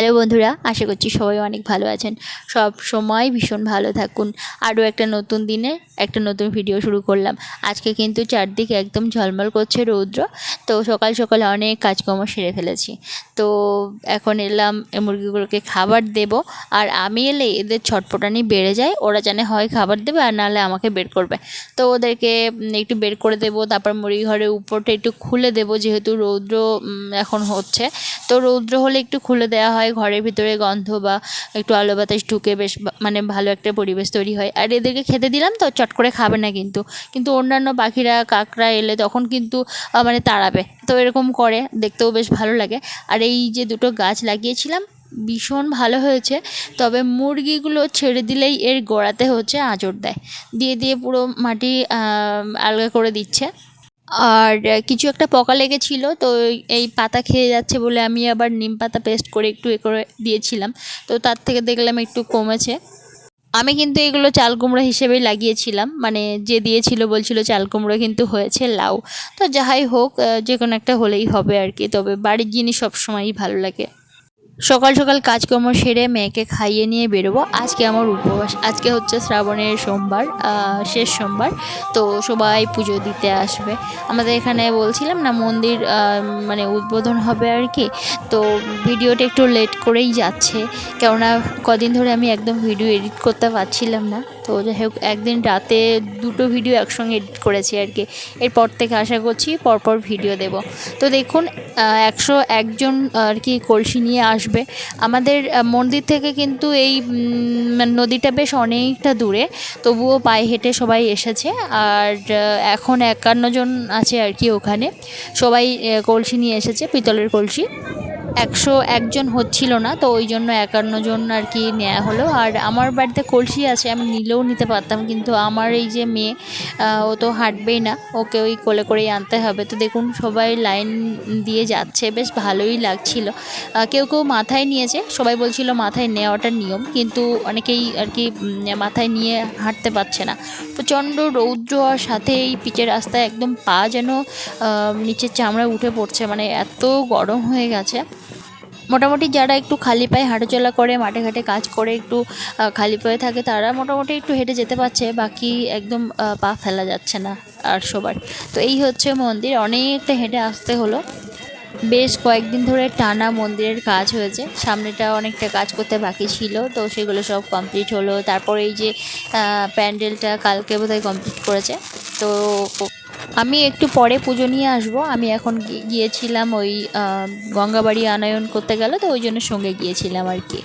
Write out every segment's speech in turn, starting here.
Hello বন্ধুরা, আশা করছি সবাই অনেক ভালো আছেন। সব সময় ভীষণ ভালো থাকুন। আরও একটা নতুন দিনে একটা নতুন ভিডিও শুরু করলাম। আজকে কিন্তু চারদিকে একদম ঝলমল করছে রৌদ্র। তো সকাল সকাল অনেক কাজকর্ম সেরে ফেলেছি। তো এখন এলাম মুরগিগুলোকে খাবার দেব। আর আমি এলে এদের ছটপটানি বেড়ে যায়, ওরা জানে হয় খাবার দেবে আর নাহলে আমাকে বের করবে। তো ওদেরকে একটু বের করে দেবো, তারপর মুরগি ঘরের উপরটা একটু খুলে দেবো, যেহেতু রৌদ্র এখন হচ্ছে। তো রৌদ্র হলে একটু খুলে দেওয়া হয় ঘরের ভিতরে গন্ধ বা একটু আলো বাতাস ঢুকে বেশ মানে ভালো একটা পরিবেশ তৈরি হয়। আর এদেরকে খেতে দিলাম তো চট করে খাবে না কিন্তু। কিন্তু অন্যান্য পাখিরা কাকরা এলে তখন কিন্তু মানে তাড়াবে। তো এরকম করে, দেখতেও বেশ ভালো লাগে। আর এই যে দুটো গাছ লাগিয়েছিলাম, ভীষণ ভালো হয়েছে। তবে মুরগিগুলো ছেড়ে দিলেই এর গোড়াতে হচ্ছে আঁচড় দেয়। দিয়ে দিয়ে পুরো মাটি আলগা করে দিচ্ছে। আর কিছু একটা পোকা লেগেছিলো, তো এই- পাতা খেয়ে যাচ্ছে বলে আমি আবার নিম পাতা পেস্ট করে একটু এ করে দিয়েছিলাম। তো তার থেকে দেখলাম একটু কমেছে। আমি কিন্তু এগুলো চাল কুমড়ো হিসেবেই লাগিয়েছিলাম মানে যে দিয়েছিল বলছিল চাল কুমড়ো কিন্তু হয়েছে লাউ। তো যাহাই হোক যে কোনো একটা হলেই হবে আর কি, তবে বাড়ির জিনিস সবসময়ই ভালো লাগে। সকাল সকাল কাজকর্ম সেরে মেয়েকে খাইয়ে নিয়ে বেরোবো। আজকে আমার উপবাস, আজকে হচ্ছে শ্রাবণের সোমবার শেষ সোমবার, তো সবাই পুজো দিতে আসবে। আমাদের এখানে বলছিলাম না, মন্দির মানে উদ্বোধন হবে আর কি, তো ভিডিওটা একটু লেট করেই যাচ্ছে, কেননা কদিন ধরে আমি একদম ভিডিও এডিট করতে পারছিলাম না। তো যাই হোক, একদিন রাতে দুটো ভিডিও একসঙ্গে এডিট করেছি আর কি। এরপর থেকে আশা করছি পরপর ভিডিও দেব। তো দেখুন একশো একজন আর কি কলসি নিয়ে আসবে। আমাদের মন্দির থেকে কিন্তু এই মানে নদীটা বেশ অনেকটা দূরে, তবুও পায়ে হেঁটে সবাই এসেছে। আর এখন একান্ন জন আছে আর কি ওখানে। সবাই কলসি নিয়ে এসেছে, পিতলের কলসি। একশো একজন হচ্ছিল না, তো ওই জন্য একান্ন জন আর কি নেওয়া হলো। আর আমার বাড়িতে কলসি আছে, আমি নিলেও নিতে পারতাম, কিন্তু আমার এই যে মেয়ে ও তো হাঁটবেই না, ওকে ওই কোলে করেই আনতে হবে। তো দেখুন, সবাই লাইন দিয়ে যাচ্ছে, বেশ ভালোই লাগছিল। কেউ কেউ মাথায় নিয়েছে, সবাই বলছিল মাথায় নেওয়াটা নিয়ম, কিন্তু অনেকেই আর কি মাথায় নিয়ে হাঁটতে পারছে না। প্রচণ্ড রৌদ্র আর সাথে এই পিচের রাস্তায় একদম পা যেন নিচের চামড়া উঠে পড়ছে মানে এত গরম হয়ে গেছে। মোটামুটি যারা একটু খালি পায়ে হাঁটাচলা করে, মাঠে ঘাটে কাজ করে একটু খালি পায়ে থাকে, তারা মোটামুটি একটু হেঁটে যেতে পারছে, বাকি একদম পা ফেলা যাচ্ছে না আর সবার। তো এই হচ্ছে মন্দির, অনেকটা হেঁটে আসতে হলো। বেশ কয়েকদিন ধরে টানা মন্দিরের কাজ হয়েছে, সামনেটা অনেকটা কাজ করতে বাকি ছিল, তো সেগুলো সব কমপ্লিট হলো। তারপর এই যে প্যান্ডেলটা কালকে বোধহয় কমপ্লিট করেছে, তো আমি একটু পরে পুজো নিয়ে আসব। আমি এখন গিয়েছিলাম ওই গঙ্গাবাড়ি আনয়ন করতে গেল, তো ওই জন্য সঙ্গে গিয়েছিলাম আর কি।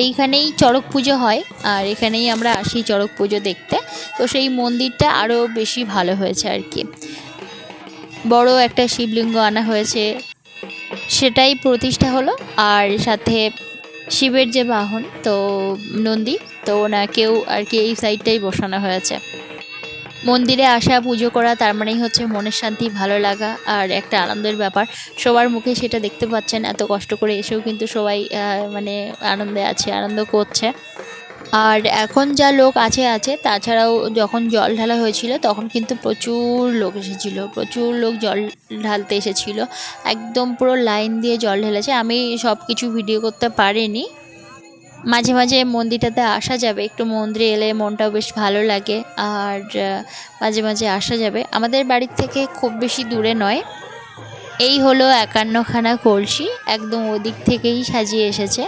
এইখানেই চড়ক পুজো হয়, আর এখানেই আমরা আসি চড়ক পুজো দেখতে। তো সেই মন্দিরটা আরও বেশি ভালো হয়েছে আর কি। বড় একটা শিবলিঙ্গ আনা হয়েছে, সেটাই প্রতিষ্ঠা হলো। আর সাথে শিবের যে বাহন, তো নন্দী, তো ওনাকেও আর কি এই সাইডটাই বসানো হয়েছে। মন্দিরে আসা, পুজো করা, তার মানেই হচ্ছে মনের শান্তি, ভালো লাগা আর একটা আনন্দের ব্যাপার। সবার মুখে সেটা দেখতে পাচ্ছেন, এত কষ্ট করে এসেও কিন্তু সবাই মানে আনন্দে আছে, আনন্দ করছে। আর এখন যা লোক আছে আছে, তাছাড়াও যখন জল ঢালা হয়েছিল, তখন কিন্তু প্রচুর লোক এসেছিল, প্রচুর লোক জল ঢালতে এসেছিল। একদম পুরো লাইন দিয়ে জল ঢেলেছে। আমি সব কিছু ভিডিও করতে পারিনি মাঝে মাঝে মন্দিরটাতে আসা যাবে। একটু মন্দিরে এলে মনটাও বেশ ভালো লাগে আর মাঝে মাঝে আসা যাবে। আমাদের বাড়ির থেকে খুব বেশি দূরে নয়। এই হলো একান্নখানা কলসি, একদম ওদিক থেকেই সাজিয়ে এসেছে।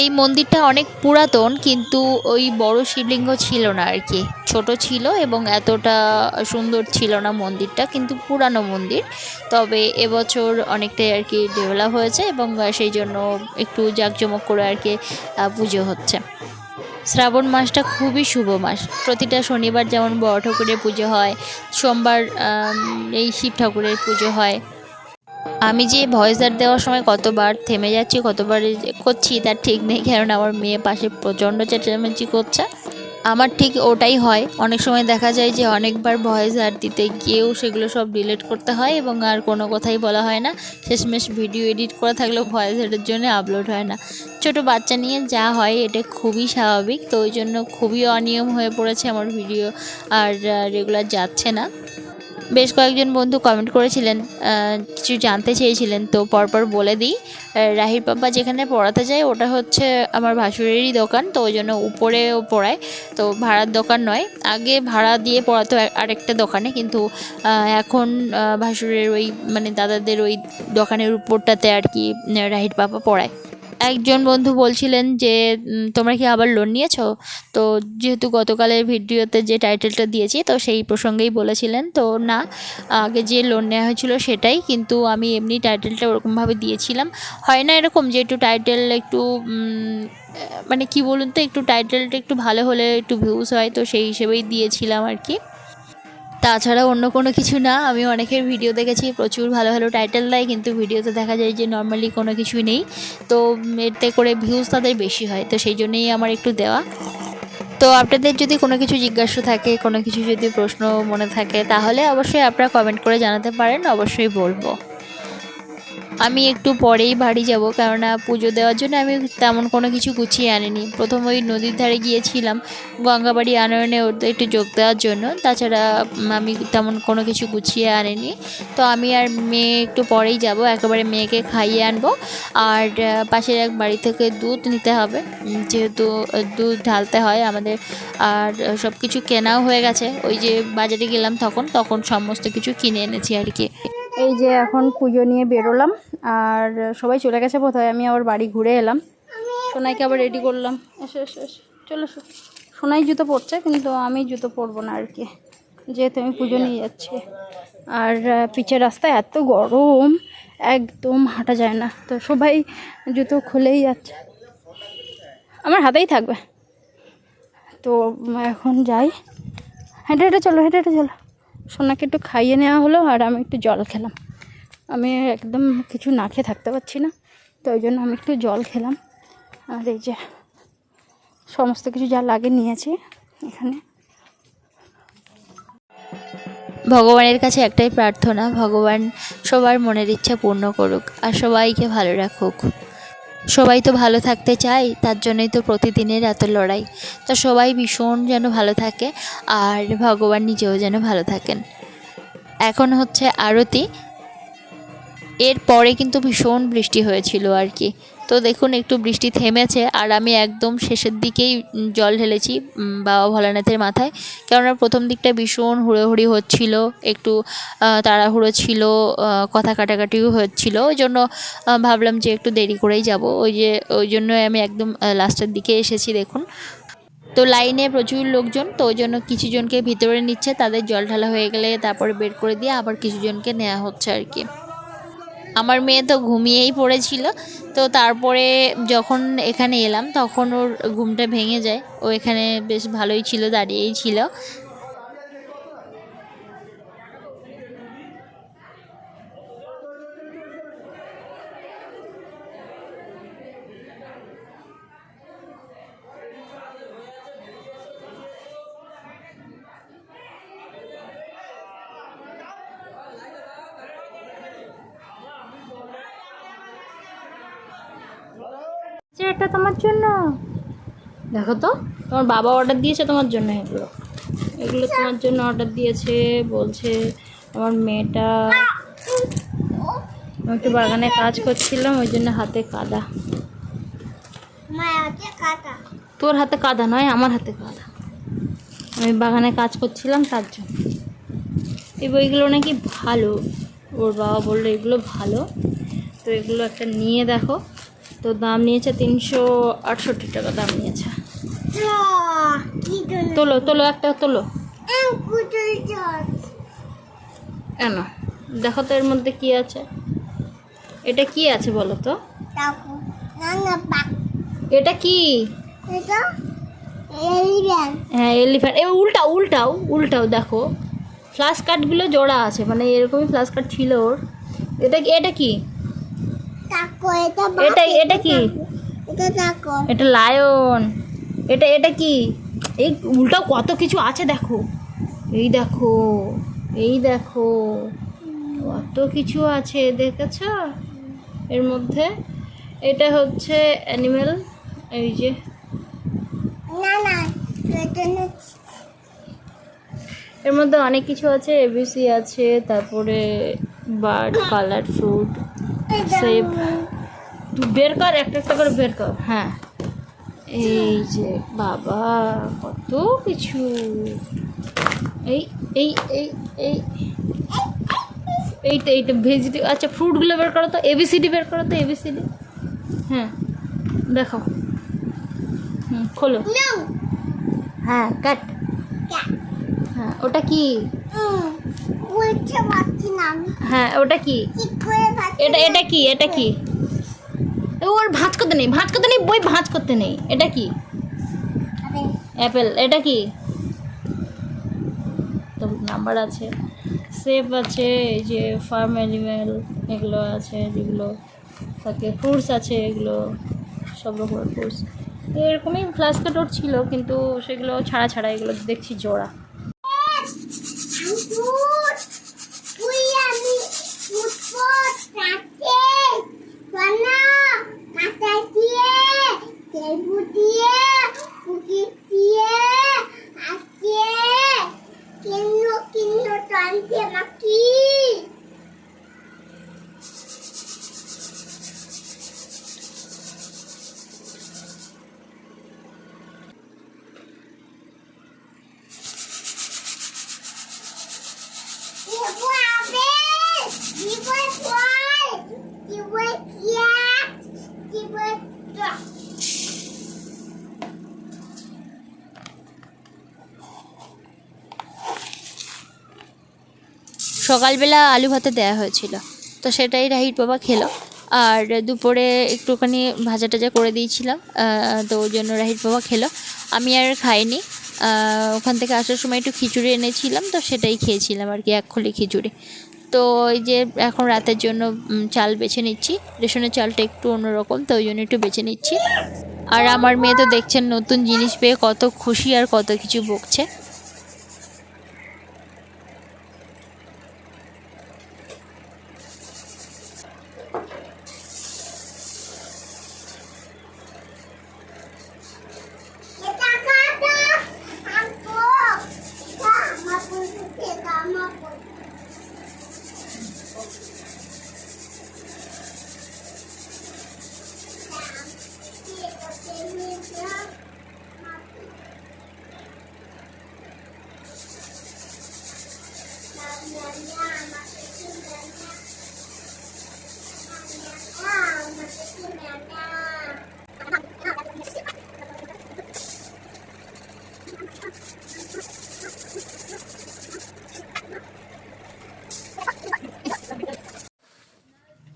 এই মন্দিরটা অনেক পুরাতন, কিন্তু ওই বড় শিবলিঙ্গ ছিল না আর কি। ছোট ছিল এবং এতটা সুন্দর ছিল না মন্দিরটা, কিন্তু পুরানো মন্দির। তবে এবছর অনেকটাই আর কি ডেভেলপ হয়েছে এবং সেই জন্য একটু জাঁকজমক করে আর কি পুজো হচ্ছে। শ্রাবণ মাসটা খুবই শুভ মাস। প্রতিটা শনিবার যেমন বড় ঠাকুরের পুজো হয়, সোমবার এই শিব ঠাকুরের পুজো হয়। আমি যে ভয়েস আর দেওয়ার সময় কতবার থেমে যাচ্ছি, কতবার করছি, তার ঠিক নেই, কারণ আমার মেয়ে পাশে প্রচণ্ড চেঁচামেচি করছে। আমার ঠিক ওটাই হয়। অনেক সময় দেখা যায় যে অনেকবার ভয়েস আর দিতে গিয়েও সেগুলো সব ডিলিট করতে হয় এবং আর কোনো কথাই বলা হয় না। শেষমেশ ভিডিও এডিট করা থাকলেও ভয়েস এর জন্য আপলোড হয় না। ছোট বাচ্চা নিয়ে যা হয়, এটা খুবই স্বাভাবিক। তো ওই জন্য খুবই অনিয়ম হয়ে পড়েছে আমার ভিডিও আর রেগুলার যাচ্ছে না। বেশ কয়েকজন বন্ধু কমেন্ট করেছিলেন কিছু জানতে চেয়েছিলেন, তো পরপর বলে দিই। রাহির পাপা যেখানে পড়াতে যায়, ওটা হচ্ছে আমার ভাসুরেরই দোকান, তো ওই জন্য উপরেও পড়ায়। তো ভাড়ার দোকান নয়, আগে ভাড়া দিয়ে পড়াতো আরেকটা দোকানে, কিন্তু এখন ভাসুরের ওই মানে দাদাদের ওই দোকানের উপরটাতে আর কি, রাহির পাপা পড়ায়। একজন বন্ধু বলছিলেন যে তোমরা কি আবার লোন নিয়েছো? তো যেহেতু গতকালের ভিডিওতে যে টাইটেলটা দিয়েছি, তো সেই প্রসঙ্গেই বলেছিলেন। তো না, আগে যে লোন নেওয়া হয়েছিল সেটাই, কিন্তু আমি এমনি টাইটেলটা ওরকমভাবে দিয়েছিলাম। হয় না এরকম যে একটু টাইটেল একটু মানে কি বলুন তো, একটু টাইটেলটা একটু ভালো হলে একটু ভিউজ হয়, তো সেই হিসেবেই দিয়েছিলাম আর কি। তাছাড়া অন্য কোনো কিছু না। আমি অনেকের ভিডিও দেখেছি, প্রচুর ভালো ভালো টাইটেল দেয়, কিন্তু ভিডিওতে দেখা যায় যে নর্মালি কোনো কিছুই নেই। তো এতে করে ভিউজ তাদের বেশি হয়, তো সেই জন্যেই আমার একটু দেওয়া। তো আপনাদের যদি কোনো কিছু জিজ্ঞাসা থাকে, কোনো কিছু যদি প্রশ্ন মনে থাকে, তাহলে অবশ্যই আপনারা কমেন্ট করে জানাতে পারেন, অবশ্যই বলব। আমি একটু পরেই বাড়ি যাব, কেননা পুজো দেওয়ার জন্য আমি তেমন কোনো কিছু গুছিয়ে আনিনি। প্রথম ওই নদীর ধারে গিয়েছিলাম, গঙ্গাবাড়ি আনয়নে ওতে একটু যোগ দেওয়ার জন্য। তাছাড়া আমি তেমন কোনো কিছু গুছিয়ে আনিনি। তো আমি আর মেয়ে একটু পরেই যাব, একেবারে মেয়েকে খাইয়ে আনব। আর পাশের এক বাড়ি থেকে দুধ নিতে হবে। যেহেতু দুধ ঢালতে হয় আমাদের। আর সব কিছু কেনাও হয়ে গেছে। ওই যে বাজারে গেলাম তখন তখন সমস্ত কিছু কিনে এনেছি আর কি। এই যে এখন পুজো নিয়ে বেরোলাম, আর সবাই চলে গেছে বোধহয়, আমি আবার বাড়ি ঘুরে এলাম। সোনাইকে আবার রেডি করলাম। এসো এসো এসো, চলো সোনাই জুতো পরছে, কিন্তু আমি জুতো পরবো না আর কি। যেহেতু আমি পুজো নিয়ে যাচ্ছি। আর পিচের রাস্তায় এত গরম, একদম হাঁটা যায় না। তো সবাই জুতো খুলেই যাচ্ছে। আমার হাতেই থাকবে। তো এখন যাই। হেঁটে হেঁটে চলো, হেঁটে হেঁটে চলো। সোনাকে একটু খাইয়ে নেওয়া হলো আর আমি একটু জল খেলাম। আমি একদম কিছু না খেয়ে থাকতে পারছি না, তো ওই জন্য আমি একটু জল খেলাম। আর এই যে সমস্ত কিছু যা লাগে নিয়েছি এখানে। ভগবানের কাছে একটাই প্রার্থনা, ভগবান সবার মনের ইচ্ছা পূর্ণ করুক আর সবাইকে ভালো রাখুক। সবাই তো ভালো থাকতে চায়, তার জন্যই তো প্রতিদিনের এত লড়াই। তো সবাই ভীষণ যেন ভালো থাকে আর ভগবান নিজেও যেন ভালো থাকেন। এখন হচ্ছে আরতি। এর পরে কিন্তু ভীষণ বৃষ্টি হয়েছিল আর কি। তো দেখুন, একটু বৃষ্টি থেমেছে আর আমি একদম শেষের দিকেই জল ঢেলেছি বাবা ভোলানাথের মাথায়। কেননা প্রথম দিকটা ভীষণ হুড়োহুড়ি হচ্ছিল, একটু তাড়াহুড়ো ছিল কথা কাটাকাটিও হচ্ছিল। ওই জন্য ভাবলাম যে একটু দেরি করেই যাব। ওই যে, ওই জন্য আমি একদম লাস্টের দিকে এসেছি, দেখুন। তো লাইনে প্রচুর লোকজন, তো ওই জন্য কিছু জনকে ভিতরে নিচ্ছে, তাদের জল ঢালা হয়ে গেলে তারপরে বের করে দিয়ে আবার কিছু জনকে নেওয়া হচ্ছে আর কি। আমার মেয়ে তো ঘুমিয়েই পড়েছিল, তো তারপরে যখন এখানে এলাম তখন ওর ঘুমটা ভেঙে যায়। ও এখানে বেশ ভালোই ছিল, দাঁড়িয়েই ছিল। এটা তোমার জন্য। দেখো তো, তোমার বাবা অর্ডার দিয়েছে তোমার জন্য। এগুলো এগুলো তোমার জন্য অর্ডার দিয়েছে, বলছে আমার মেয়েটা একটু বাগানে কাজ করছিলাম, ওই জন্য হাতে কাদা। তোর হাতে কাদা নয়, আমার হাতে কাদা। আমি বাগানে কাজ করছিলাম তার জন্য। এই বইগুলো নাকি ভালো। ওর বাবা বলল এগুলো ভালো। তো এগুলো একটা নিয়ে দেখো। তো দাম নিয়েছে তিনশো আটষট্টি টাকা, দাম নিয়েছে। তোলো তোলো, একটা তোলো। কেন? দেখো তো এর মধ্যে কি আছে। এটা কি আছে বলো তো? এটা কি? হ্যাঁ এলিফ্যান্ট এবার উল্টাও উল্টাও উল্টাও, দেখো। ফ্লাশ কার্ডগুলো জোড়া আছে মানে এরকমই ফ্লাশ কার্ড ছিল ওর। এটা এটা কি? এটা এটা কি? এটা লায়ন। এটা এটা কি? এই উল্টাও কত কিছু আছে দেখো। এই দেখো এই দেখো কত কিছু আছে দেখেছ? এর মধ্যে এটা হচ্ছে অ্যানিমেল এই যে। এর মধ্যে অনেক কিছু আছে এবিসি আছে তারপরে বার্ড কালার ফ্রুট সেব তুই বের কর একটা একটা করে বের কর। হ্যাঁ। এই যে বাবা কত কিছু। এই এই এই এই। এইটা এইটা ভেজিটে আচ্ছা ফ্রুটগুলো বের করো তো এবিসিডি বের করো তো এবিসিডি হ্যাঁ দেখো। হুম খোলো। হ্যাঁ কাট হ্যাঁ ওটা কি? হ্যাঁ ওটা কি? এটা এটা কি এটা কি? এ, ওর ভাঁজ করতে নেই ভাঁজ করতে নেই বই ভাঁজ করতে নেই। এটা কি? অ্যাপেল এটা কি? তো নাম্বার আছে। আছে এই যে ফার্ম এগুলো আছে যেগুলো থাকে ফ্রুটস আছে এগুলো সব রকমের ফ্রুটস। এরকমই ওর ছিল কিন্তু সেগুলো ছাড়া ছাড়া এগুলো দেখছি জোড়া আঙ্কুর তুই আমি উঠবো রাতে বানা কাটা দিয়ে লেবু দিয়ে পুকি আছে কিন্ন কিন্ন টানতে নাকি দিব আপেল দিব ফল দিব কেক দিব টক সকালবেলা আলু ভাতে দেওয়া হয়েছিল। তো সেটাই রাহির বাবা খেলো। আর দুপুরে একটুখানি ভাজা টাজা করে দিয়েছিলাম। তো ওই জন্য রাহির বাবা খেলো। আমি আর খাইনি। ওখান থেকে আসার সময় একটু খিচুড়ি এনেছিলাম, তো সেটাই খেয়েছিলাম আর কি, এক খলি খিচুড়ি। তো এই যে এখন রাতের জন্য চাল বেছে নিচ্ছি। রেশনের চালটা একটু অন্যরকম, তো ওই জন্য একটু বেছে নিচ্ছি। আর আমার মেয়ে তো দেখছেন নতুন জিনিস পেয়ে কত খুশি আর কত কিছু বকছে।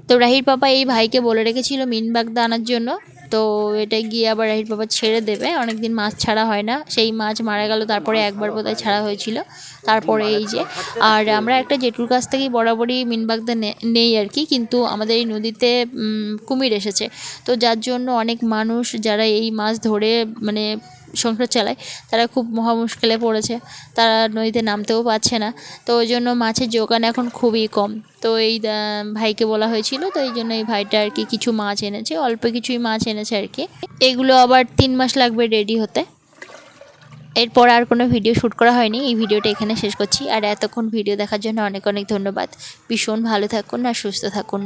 তো রাহির পাপা এই ভাইকে বলে রেখেছিল মিনবাগদা আনার জন্য। তো এটা গিয়ে আবার রাহির পাপা ছেড়ে দেবে। অনেকদিন মাছ ছাড়া হয় না। সেই মাছ মারা গেল, তারপরে একবার বোধহয় ছাড়া হয়েছিল। তারপরে এই যে, আর আমরা একটা জেঠুর কাছ থেকেই বরাবরই মিনবাগদা নেই আর কি, কিন্তু আমাদের এই নদীতে কুমির এসেছে। তো যার জন্য অনেক মানুষ যারা এই মাছ ধরে মানে সংসার চালায়, তারা খুব মহা মুশকিলে পড়েছে, তারা নদীতে নামতেও পারছে না। তো ওই জন্য মাছের যোগান এখন খুবই কম। তো এই ভাইকে বলা হয়েছিল, তো এই জন্য এই ভাইটা আর কি কিছু মাছ এনেছে, অল্প কিছুই মাছ এনেছে আর কি। এগুলো আবার তিন মাস লাগবে রেডি হতে। এরপর আর কোনো ভিডিও শ্যুট করা হয়নি। এই ভিডিওটা এখানে শেষ করছি। আর এতক্ষণ ভিডিও দেখার জন্য অনেক অনেক ধন্যবাদ। ভীষণ ভালো থাকুন আর সুস্থ থাকুন।